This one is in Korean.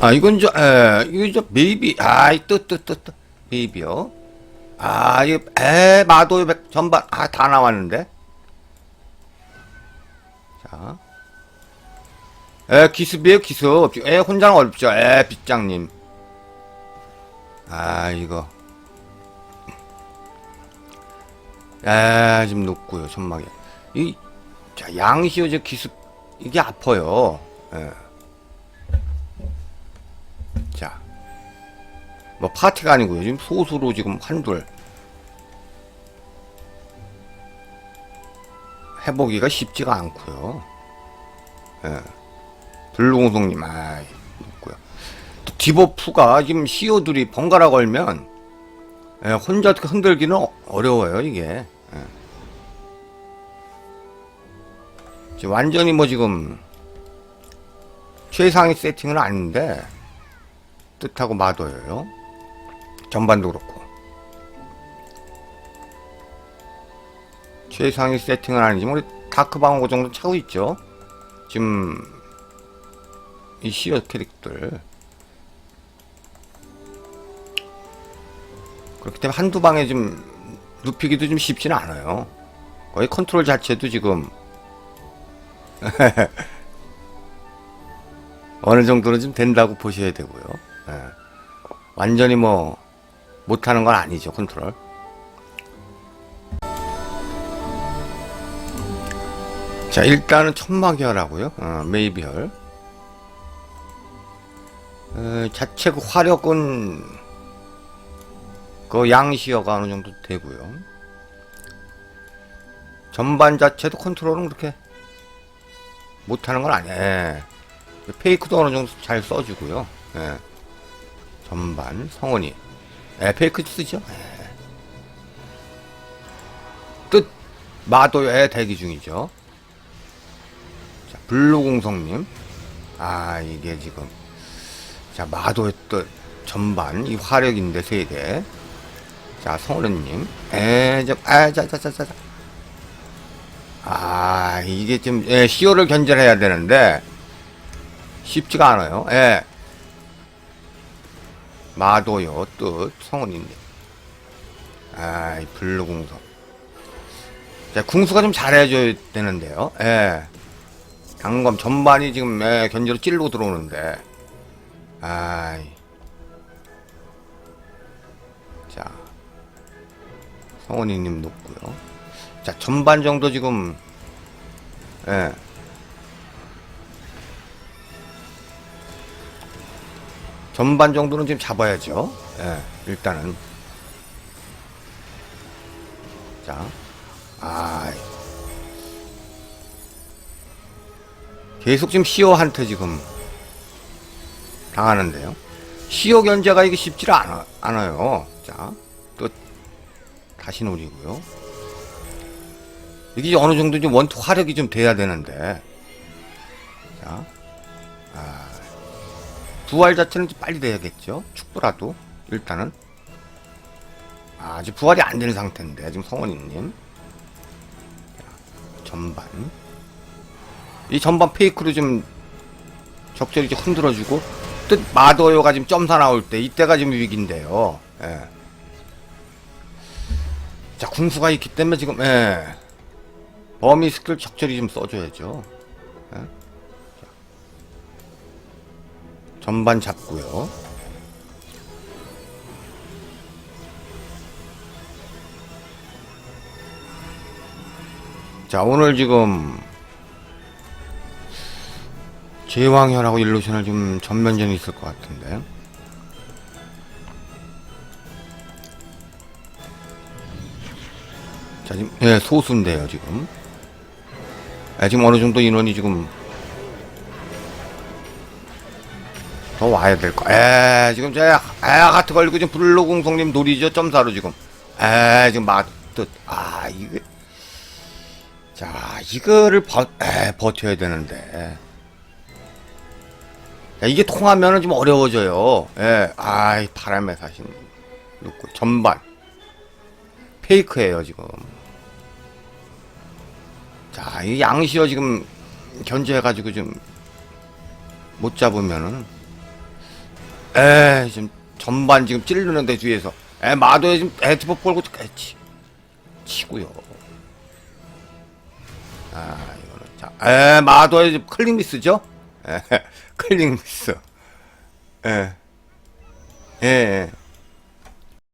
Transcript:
아 이건 저 에, 이거 저 베이비 아이 뜨뜨뜨뜨 베이비요 아 이거 에 마도 백 전반 아 다 나왔는데 자 에, 기습이에요, 기습. 에, 혼자는 어렵죠. 에, 빗장님. 아, 이거. 에, 지금 높고요, 천막에. 이, 자, 양시오, 저 기습, 이게 아파요. 예. 뭐, 파티가 아니고요. 지금 소수로 지금 한둘. 해보기가 쉽지가 않고요. 예. 블루공성님, 아, 있고요. 또 디버프가 지금 CEO들이 번갈아 걸면 예, 혼자 흔들기는 어- 어려워요, 이게. 예. 완전히 뭐 지금 최상위 세팅은 아닌데 뜻하고 마도예요. 전반도 그렇고. 최상위 세팅은 아니지만 우리 다크방어 그 정도 차고 있죠. 지금 이 시어 캐릭터들 그렇기 때문에 한두 방에 좀 눕히기도 좀 쉽지는 않아요. 거의 컨트롤 자체도 지금 어느 정도는 좀 된다고 보셔야 되고요. 예. 완전히 뭐 못하는 건 아니죠 컨트롤. 자 일단은 천막이어라고요. 어, 메이비얼. 어, 자체 그 화력은 그 양시어가 어느 정도 되고요. 전반 자체도 컨트롤은 그렇게 못하는 건 아니에요. 예. 페이크도 어느 정도 잘 써주고요. 예. 전반 성원이 예, 페이크 쓰죠. 예. 뜻 마도에 대기 중이죠. 자, 블루공성님. 아 이게 지금 자 마도의 뜻 전반 이 화력인데 세 개. 자 성원님. 에저아자 자 자 자. 아 이게 좀 예, 시오를 견제해야 되는데 쉽지가 않아요. 예. 마도요 뜻 성원님. 아이 블루공성. 자 궁수가 좀 잘해줘야 되는데요. 예. 강검 전반이 지금 예, 견제로 찔러 들어오는데. 아이. 자. 성원이님 높고요. 자 전반 정도 지금 예. 전반 정도는 지금 잡아야죠. 예, 일단은. 자, 아, 계속 지금 시어한테 지금 당하는데요. 시어 견제가 이게 쉽지를 않아, 않아요. 자, 또 다시 노리고요. 이게 어느 정도 좀 원투 화력이 좀 돼야 되는데. 자, 아, 부활 자체는 좀 빨리 돼야겠죠. 축구라도 일단은 아, 아직 부활이 안 되는 상태인데 지금 성원이님 자, 전반 이 전반 페이크로 좀 적절히 좀 흔들어주고 뜻 마더요가 지금 점사 나올 때 이때가 지금 위기인데요. 예. 자 궁수가 있기 때문에 지금 예. 범위 스킬 적절히 좀 써줘야죠. 예. 전반 잡고요. 자, 오늘 지금 제왕혈하고 일루션을 좀 전면전이 있을 것 같은데. 자, 지금 예, 소수인데요, 지금. 아, 지금 어느 정도 인원이 지금 더 와야 될 거. 에 지금 제 아가트 걸리고 지금 블루공성님 놀이죠 점사로 지금. 에 지금 맞듯 아 이게 자 이거를 버 에, 버텨야 되는데. 야, 이게 통하면은 좀 어려워져요. 예, 아이 바람에 사신 놓고 전반 페이크예요 지금. 자, 이 양시어 지금 견제해가지고 좀 못 잡으면은 에 지금 전반 지금 찌르는데 뒤에서 에 마도에 지금 헤드포 볼고 치, 치고요. 아 이거는 자에 마도에 지금 클릭 미스죠? 에 클릭 미스. 예. 예. 예.